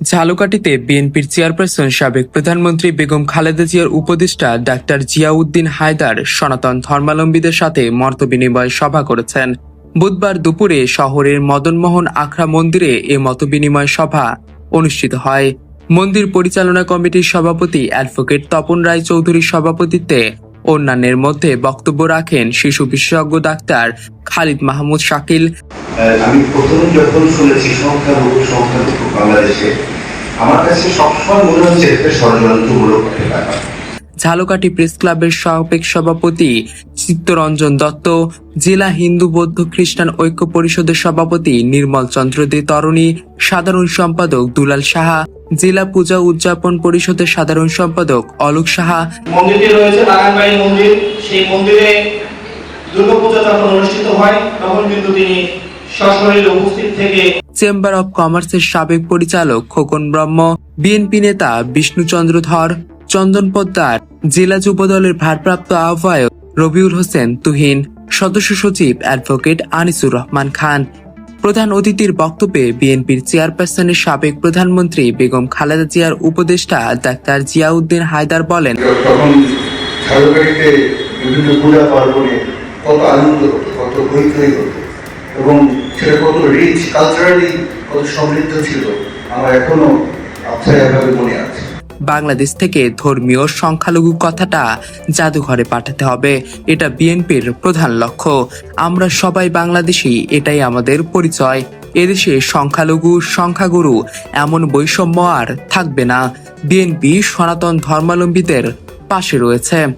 ঝালকাঠিতে বিএনপির চেয়ারপারসন সাবেক প্রধানমন্ত্রী বেগম খালেদা জিয়ার উপদেষ্টা ডাক্তার জিয়াউদ্দিন হায়দার সনাতন ধর্মাবলম্বীদের সাথে মতবিনিময় সভা করেছেন। বুধবার দুপুরে শহরের মদনমোহন আখড়া মন্দিরে এ মতবিনিময় সভা অনুষ্ঠিত হয়। মন্দির পরিচালনা কমিটির সভাপতি অ্যাডভোকেট তপন রায় চৌধুরীর সভাপতিত্বে অন্যান্যের মধ্যে বক্তব্য রাখেন শিশু বিশেষজ্ঞ ডাক্তার খালিদ মাহমুদ শাকিল। আমি প্রথম যখন শুনেছি সংখ্যালঘু সংখ্যালঘু বাংলাদেশে আমার কাছে সবসময় মনে হচ্ছে একটা ষড়যন্ত্রমূলক ঝালকাঠি প্রেস ক্লাবের সাবেক সভাপতি চিত্তরঞ্জন দত্ত জেলা হিন্দু বৌদ্ধ খ্রিস্টান ঐক্য পরিষদের সভাপতি নির্মল চন্দ্র দে তরণী সাধারণ সম্পাদক দুলাল সাহা জেলা পূজা উদযাপন পরিষদের সাধারণ সম্পাদক অলোক সাহা। মন্দিরটি রয়েছে বাগানবাড়ি মন্দির। সেই মন্দিরে দুর্গাপূজা যখন অনুষ্ঠিত হয় তখন কিন্তু তিনি সশরীরে উপস্থিত থেকে চেম্বার অব কমার্সের সাবেক পরিচালক খোকন ব্রহ্ম বিএনপি নেতা বিষ্ণুচন্দ্র ধর চন্দন পোদ্দার জেলা যুবদলের ভারপ্রাপ্ত আহ্বায়ক রবিউল হোসেন তুহিন সদস্য সচিব অ্যাডভোকেট আনিসুর রহমান খান। প্রধান অতিথির বক্তব্যে বিএনপির চেয়ারপারসনের সাবেক প্রধানমন্ত্রী বেগম খালেদা জিয়ার উপদেষ্টা ডাক্তার জিয়াউদ্দিন হায়দার বলেন বিভিন্ন এবং সেটা কত রিচ কালচারালি কত সমৃদ্ধ ছিল, আমার এখনও আচ্ছায়াভাবে মনে আছে। বাংলাদেশ থেকে ধর্মীয় সংখ্যালঘু কথাটা জাদুঘরে পাঠাতে হবে। এটা বিএনপির প্রধান লক্ষ্য। আমরা সবাই বাংলাদেশি, এটাই আমাদের পরিচয়। এদেশে সংখ্যালঘু, সংখ্যাগুরু এমন বৈষম্য আর থাকবে না। বিএনপি সনাতন ধর্মাবলম্বীদের পাশে রয়েছে।